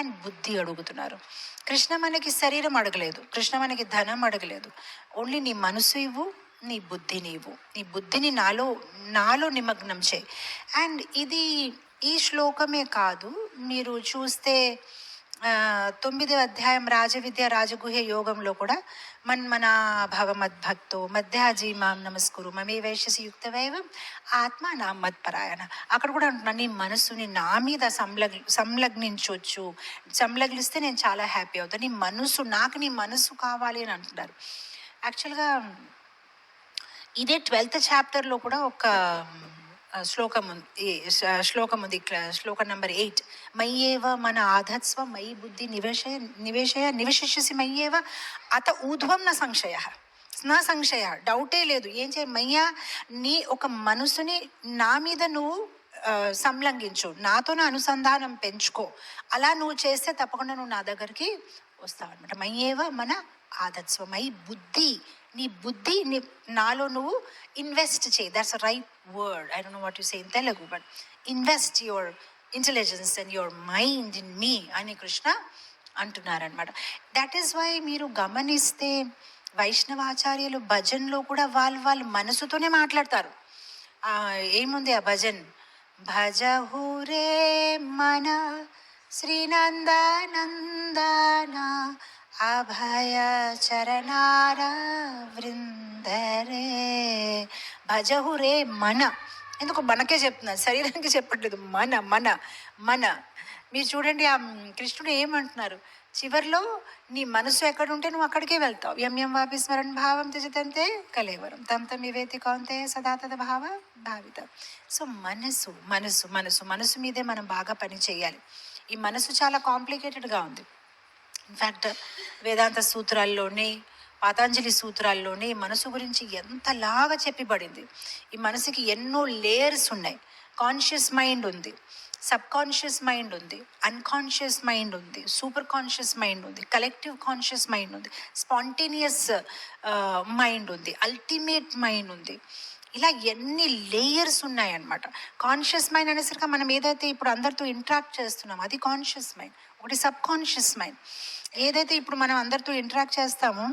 And బుద్ధి అడుగుతున్నారు. కృష్ణ మనకి శరీరం అడగలేదు. కృష్ణ మనకి ధనం అడగలేదు. ఓన్లీ నీ మనసు ఇవ్వు నీ బుద్ధిని ఇవ్వు. నీ బుద్ధిని నాలో నాలో నిమగ్నం చేయి. అండ్ ఇది ఈ శ్లోకమే కాదు. మీరు చూస్తే తొమ్మిది అధ్యాయం రాజవిద్య రాజగుహ్య యోగంలో కూడా మన్మనాభవ మద్భక్తో మధ్యాజీ మాం నమస్కురు మమే వేషసి యుక్తవైవం ఆత్మ నా మత్పరాయణ. అక్కడ కూడా అంటున్నాను నీ మనసుని నా మీద సంలగ్ సంలగ్నించవచ్చు సంలగ్నిస్తే నేను చాలా హ్యాపీ అవుతాను నీ మనసు నాకు నీ మనసు కావాలి అని అంటున్నారు. యాక్చువల్గా ఇదే ట్వెల్త్ చాప్టర్లో కూడా ఒక శ్లోకం ఉంది శ్లోకం ఉంది క్ల- శ్లోకం నంబర్ ఎయిట్. మయ్యేవ మన ఆధత్స్వ మయి బుద్ధి నివేశ నివేశయ నివశిష్యసి మయ్యేవ అత ఊర్ధ్వం నా సంశయ. నా సంశయ డౌటే లేదు. ఏం చేయ మయ్యా నీ ఒక మనసుని నా మీద నువ్వు సంలంఘించు. నాతోన అనుసంధానం పెంచుకో. అలా నువ్వు చేస్తే తప్పకుండా నువ్వు నా దగ్గరికి వస్తావు అనమాట మయ్యేవ మన ఆదత్స్వమై బుద్ధి నీ బుద్ధి నీ నాలో నువ్వు ఇన్వెస్ట్ చేయి. That's right word I don't know what you say in Telugu but invest your intelligence and your mind in me అని కృష్ణ అంటున్నారనమాట దట్ ఈస్ వై మీరు గమనిస్తే వైష్ణవాచార్యులు భజన్లో కూడా వాళ్ళు వాళ్ళు మనసుతోనే మాట్లాడతారు. ఏముంది ఆ భజన్? భజహురే మన శ్రీనందనందన అభయ చరణార వృందరే మన ఎందుకు మనకే చెప్తున్నారు? శరీరానికి చెప్పట్లేదు. మన మన మన. మీరు చూడండి ఆ కృష్ణుడు ఏమంటున్నారు? చివర్లో నీ మనసు ఎక్కడ ఉంటే నువ్వు అక్కడికే వెళ్తావు. ఎంఎం వాపి స్మరణ భావం త్యజతంతే కలేవరం. తమ్ తమ్ వివేతి కౌంతే సదా తద భావ భావిత. సో మనసు మనసు మనసు మనసు మీదే మనం బాగా పని చేయాలి. ఈ మనసు చాలా కాంప్లికేటెడ్గా ఉంది. ఇన్ఫ్యాక్ట్ వేదాంత సూత్రాల్లోనే పాతాంజలి సూత్రాల్లోనే మనసు గురించి ఎంతలాగా చెప్పబడింది. ఈ మనసుకి ఎన్నో లేయర్స్ ఉన్నాయి. కాన్షియస్ మైండ్ ఉంది సబ్ కాన్షియస్ మైండ్ ఉంది అన్కాన్షియస్ మైండ్ ఉంది సూపర్ కాన్షియస్ మైండ్ ఉంది కలెక్టివ్ కాన్షియస్ మైండ్ ఉంది స్పాంటేనియస్ మైండ్ uh, ఉంది అల్టిమేట్ మైండ్ ఉంది. ఇలా ఎన్ని లేయర్స్ ఉన్నాయన్నమాట. కాన్షియస్ మైండ్ అనేసరికి మనం ఏదైతే ఇప్పుడు అందరితో ఇంటరాక్ట్ చేస్తున్నాం అది కాన్షియస్ మైండ్ ఒకటి సబ్ కాన్షియస్ మైండ్ ఏదైతే ఇప్పుడు మనం అందరితో ఇంటరాక్ట్ చేస్తామో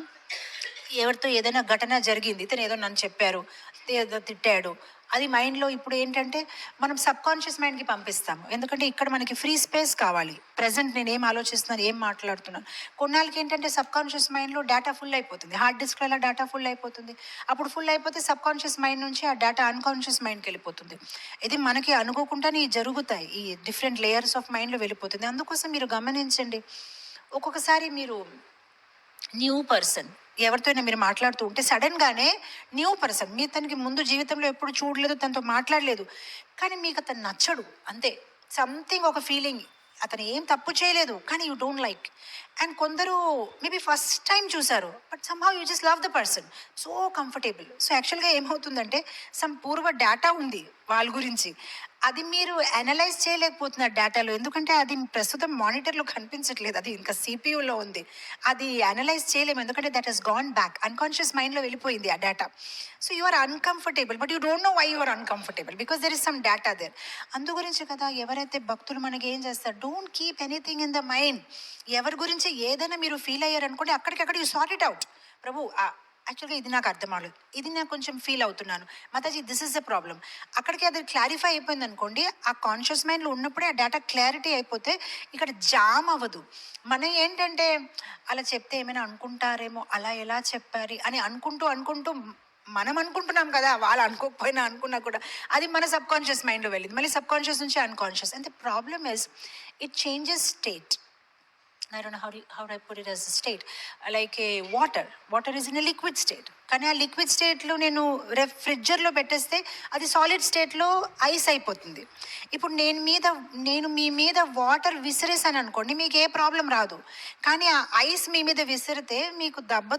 ఎవరితో ఏదైనా ఘటన జరిగింది ఇతను ఏదో నన్ను చెప్పారు ఏదో తిట్టాడు. అది మైండ్లో ఇప్పుడు ఏంటంటే మనం సబ్ కాన్షియస్ మైండ్కి పంపిస్తాము. ఎందుకంటే ఇక్కడ మనకి ఫ్రీ స్పేస్ కావాలి. ప్రజెంట్ నేను ఏం ఆలోచిస్తున్నాను ఏం మాట్లాడుతున్నాను. కొన్నాళ్ళకి ఏంటంటే సబ్ కాన్షియస్ మైండ్లో డేటా ఫుల్ అయిపోతుంది. హార్డ్ డిస్క్లో అలా డేటా ఫుల్ అయిపోతుంది? అప్పుడు ఫుల్ అయిపోతే సబ్ కాన్షియస్ మైండ్ నుంచి ఆ డేటా అన్కాన్షియస్ మైండ్కి వెళ్ళిపోతుంది. ఇది మనకి అనుకోకుండానే జరుగుతాయి. ఈ డిఫరెంట్ లేయర్స్ ఆఫ్ మైండ్లో వెళ్ళిపోతుంది. అందుకోసం మీరు గమనించండి. ఒక్కొక్కసారి మీరు న్యూ పర్సన్ ఎవరితోనే మీరు మాట్లాడుతూ ఉంటే సడన్గానే న్యూ పర్సన్ మీ తనకి ముందు జీవితంలో ఎప్పుడు చూడలేదు తనతో మాట్లాడలేదు కానీ మీకు అతను నచ్చడు అంతే. సంథింగ్ ఒక ఫీలింగ్ అతను ఏం తప్పు చేయలేదు కానీ యూ డోంట్ లైక్ అండ్ కొందరు మేబీ ఫస్ట్ టైం చూసారు but somehow you just love the person so comfortable so యాక్చువల్గా ఏమవుతుందంటే సమ్ పూర్వ డేటా ఉంది వాళ్ళ గురించి. అది మీరు అనలైజ్ చేయలేకపోతున్నారు డేటాలో ఎందుకంటే అది ప్రస్తుతం మానిటర్లో కనిపించట్లేదు. అది ఇంకా సిపియులో ఉంది. అది అనలైజ్ చేయలేము. ఎందుకంటే that is gone back unconscious మైండ్లో వెళ్ళిపోయింది ఆ data so you are uncomfortable but you don't know why you are uncomfortable because there is some data there అందు గురించి కదా ఎవరైతే భక్తులు మనకి ఏం చేస్తారు? Don't keep anything in the mind ఎవరి గురించి ఏదైనా మీరు ఫీల్ అయ్యారనుకోండి అక్కడికక్కడ యూ సార్ట్ ఇట్ అవుట్ ప్రభు యాక్చువల్గా ఇది నాకు అర్థం అవ్వలేదు. ఇది నేను కొంచెం ఫీల్ అవుతున్నాను. మాతాజీ దిస్ ఇస్ ద ప్రాబ్లం అక్కడికి అది క్లారిఫై అయిపోయింది అనుకోండి ఆ కాన్షియస్ మైండ్లో ఉన్నప్పుడే ఆ డేటా క్లారిటీ అయిపోతే ఇక్కడ జామ్ అవ్వదు. మనం ఏంటంటే అలా చెప్తే ఏమైనా అనుకుంటారేమో అలా ఎలా చెప్పారు అని అనుకుంటూ అనుకుంటూ మనం అనుకుంటున్నాం కదా వాళ్ళు అనుకోకపోయినా అనుకున్నా కూడా అది మన సబ్ కాన్షియస్ మైండ్లో వెళ్ళింది. మళ్ళీ సబ్ కాన్షియస్ నుంచి unconscious. And the problem is it changes state. I don't know how do, how do I put it as a state. Like a water. Water is in a liquid state. కానీ ఆ liquid స్టేట్లో నేను ఫ్రిడ్జర్లో పెట్టేస్తే అది solid స్టేట్లో ice అయిపోతుంది ఇప్పుడు నేను మీద నేను మీ మీద వాటర్ విసిరేసాను అనుకోండి మీకు ఏ ప్రాబ్లం రాదు కానీ ఆ ఐస్ మీ మీద విసిరితే మీకు దెబ్బ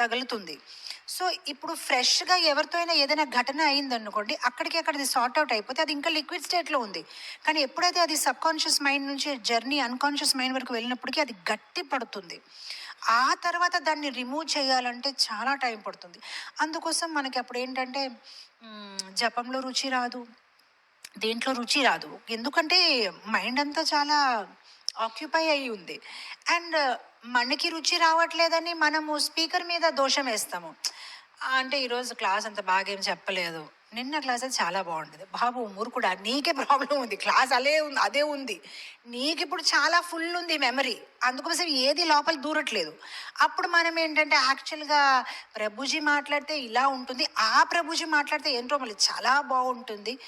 తగులుతుంది సో ఇప్పుడు ఫ్రెష్గా ఎవరితో అయినా ఏదైనా ఘటన అయింది అనుకోండి అక్కడికి అక్కడిది సార్ట్ అవుట్ అయిపోతే అది ఇంకా లిక్విడ్ స్టేట్లో ఉంది. కానీ ఎప్పుడైతే అది సబ్ కాన్షియస్ మైండ్ నుంచి జర్నీ అన్కాన్షియస్ మైండ్ వరకు వెళ్ళినప్పటికీ అది గట్టి పడుతుంది. ఆ తర్వాత దాన్ని రిమూవ్ చేయాలంటే చాలా టైం పడుతుంది. అందుకోసం మనకి అప్పుడు ఏంటంటే జపంలో రుచి రాదు దేంట్లో రుచి రాదు. ఎందుకంటే మైండ్ అంతా చాలా ఆక్యుపై అయి ఉంది. అండ్ uh, మనకి రుచి రావట్లేదని మనము స్పీకర్ మీద దోషం వేస్తాము. అంటే ఈరోజు క్లాస్ అంత బాగా ఏం చెప్పలేదు. నిన్న క్లాస్ అది చాలా బాగుండేది. బాబు మురుకుడా నీకే ప్రాబ్లం ఉంది. క్లాస్ అదే ఉంది అదే ఉంది. నీకు ఇప్పుడు చాలా ఫుల్ ఉంది మెమరీ అందుకోసం ఏది లోపల దూరట్లేదు. అప్పుడు మనం ఏంటంటే యాక్చువల్గా ప్రభుజీ మాట్లాడితే ఇలా ఉంటుంది. ఆ ప్రభుజీ మాట్లాడితే ఏంటో మళ్ళీ చాలా బాగుంటుంది.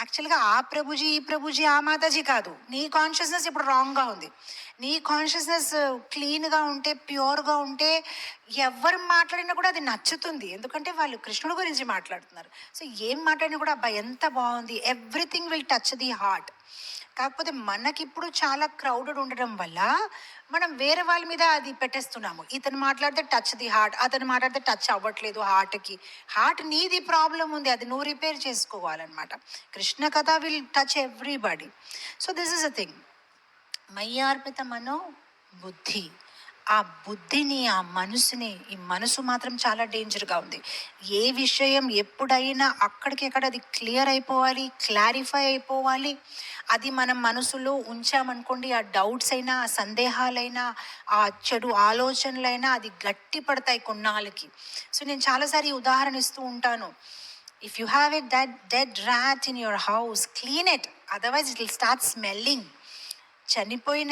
యాక్చువల్గా ఆ ప్రభుజీ ఈ ప్రభుజీ ఆ మాతాజీ కాదు. నీ కాన్షియస్నెస్ ఇప్పుడు రాంగ్గా ఉంది. నీ కాన్షియస్నెస్ క్లీన్గా ఉంటే ప్యూర్గా ఉంటే ఎవరు మాట్లాడినా కూడా అది నచ్చుతుంది. ఎందుకంటే వాళ్ళు కృష్ణుడు గురించి మాట్లాడుతున్నారు. సో ఏం మాట్లాడినా కూడా అబ్బా ఎంత బాగుంది. Everything will touch the heart కాకపోతే మనకిప్పుడు చాలా క్రౌడెడ్ ఉండడం వల్ల మనం వేరే వాళ్ళ మీద అది పెట్టేస్తున్నాము. ఇతను మాట్లాడితే టచ్ ది హార్ట్ అతను మాట్లాడితే టచ్ అవ్వట్లేదు హార్ట్కి హార్ట్ నీది ప్రాబ్లం ఉంది అది నువ్వు రిపేర్ చేసుకోవాలన్నమాట. కృష్ణ కథ will touch everybody so this is a thing మయ్యార్పిత మనో బుద్ధి. ఆ బుద్ధిని ఆ మనసుని ఈ మనసు మాత్రం చాలా డేంజర్గా ఉంది. ఏ విషయం ఎప్పుడైనా అక్కడికి ఎక్కడ అది క్లియర్ అయిపోవాలి క్లారిఫై అయిపోవాలి అది మనం మనసులో ఉంచామనుకోండి ఆ డౌట్స్ అయినా ఆ సందేహాలైనా ఆ చెడు ఆలోచనలైనా అది గట్టి పడతాయి కొన్నాళ్ళకి. సో నేను చాలాసారి ఉదాహరణ ఇస్తూ ఉంటాను. If you have a that dead rat in your house clean it otherwise it will start smelling చనిపోయిన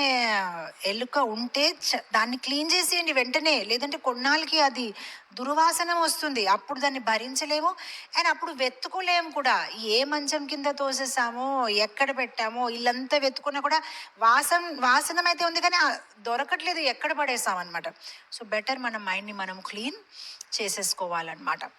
ఎలుక ఉంటే చ- దాన్ని క్లీన్ చేసేయండి వెంటనే. లేదంటే కొన్నాళ్ళకి అది దుర్వాసన వస్తుంది. అప్పుడు దాన్ని భరించలేము. అండ్ అప్పుడు వెతుకోలేము కూడా. ఏ మంచం కింద తోసేసామో ఎక్కడ పెట్టామో ఇల్లంతా వెతుకున్నా కూడా వాసన వాసనం అయితే ఉంది కానీ దొరకట్లేదు. ఎక్కడ పడేసామన్నమాట. సో బెటర్ మన మైండ్ని మనం క్లీన్ చేసేసుకోవాలన్నమాట.